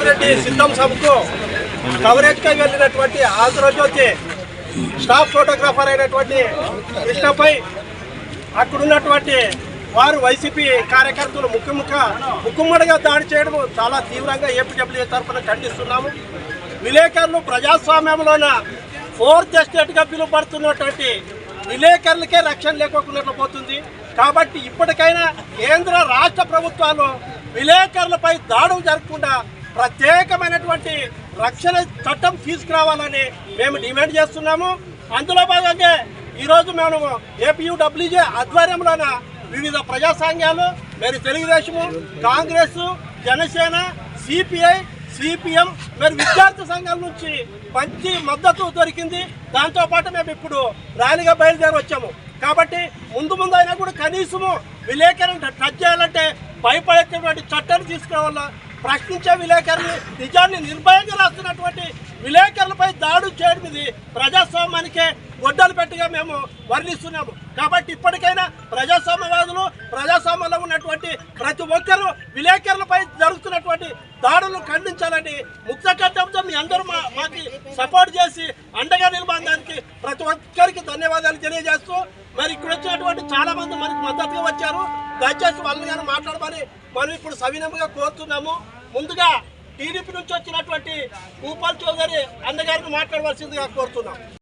జనార్దన్ రెడ్డి సిద్ధం సభకు కవరేజ్గా వెళ్ళినటువంటి ఆంధ్రజ్యోతి స్టాఫ్ ఫోటోగ్రాఫర్ అయినటువంటి కృష్ణపై అక్కడున్నటువంటి వారు వైసీపీ కార్యకర్తలు ముఖ్యముఖ ముక్కుమ్మడిగా దాడి చేయడం చాలా తీవ్రంగా ఏపీడబ్ల్యూ తరఫున ఖండిస్తున్నాము. విలేకరులు ప్రజాస్వామ్యంలోన ఫోర్త్ ఎస్టేట్గా పిలువబడుతున్నటువంటి విలేకరులకే రక్షణ లేకోకుండా పోతుంది. కాబట్టి ఇప్పటికైనా కేంద్ర రాష్ట్ర ప్రభుత్వాలు విలేకరులపై దాడులు జరగకుండా ప్రత్యేకమైనటువంటి రక్షణ చట్టం తీసుకురావాలని మేము డిమాండ్ చేస్తున్నాము. అందులో భాగంగా ఈరోజు మేము ఏపీయూడబ్ల్యూజే ఆధ్వర్యంలోన వివిధ ప్రజా సంఘాలు మరి Telugu Desam Congress Janasena CPI CPM మరి విద్యార్థి సంఘాల నుంచి మంచి మద్దతు దొరికింది. దాంతోపాటు మేము ఇప్పుడు ర్యాలీగా బయలుదేరి వచ్చాము. కాబట్టి ముందు ముందు అయినా కూడా కనీసము విలేకరులను టచ్ చేయాలంటే భయపడేటువంటి చట్టాన్ని తీసుకురావాలా? ప్రశ్నించే విలేకరులు నిజాన్ని నిర్భయంగా రాస్తున్నటువంటి విలేకరులపై దాడులు చేయడం ఇది ప్రజాస్వామ్యానికే గొడ్డలు పెట్టిగా మేము వర్ణిస్తున్నాము. కాబట్టి ఇప్పటికైనా ప్రజాస్వామ్యవాదులు ప్రజాస్వామ్యంలో ఉన్నటువంటి ప్రతి ఒక్కరూ విలేకరులపై జరుగుతున్నటువంటి దాడులను ఖండించాలని ముక్త కట్టంతో మీ అందరూ మాకు సపోర్ట్ చేసి అండగా తెలియజేస్తూ మరి ఇక్కడ వచ్చినటువంటి చాలా మంది మనకి మద్దతుగా వచ్చారు. దయచేసి వాళ్ళని కానీ మాట్లాడమని మనం ఇప్పుడు సవినముగా కోరుతున్నాము. ముందుగా టీడీపీ నుంచి వచ్చినటువంటి భూపాల్ చౌదరి అన్నగారిని మాట్లాడవలసిందిగా కోరుతున్నాం.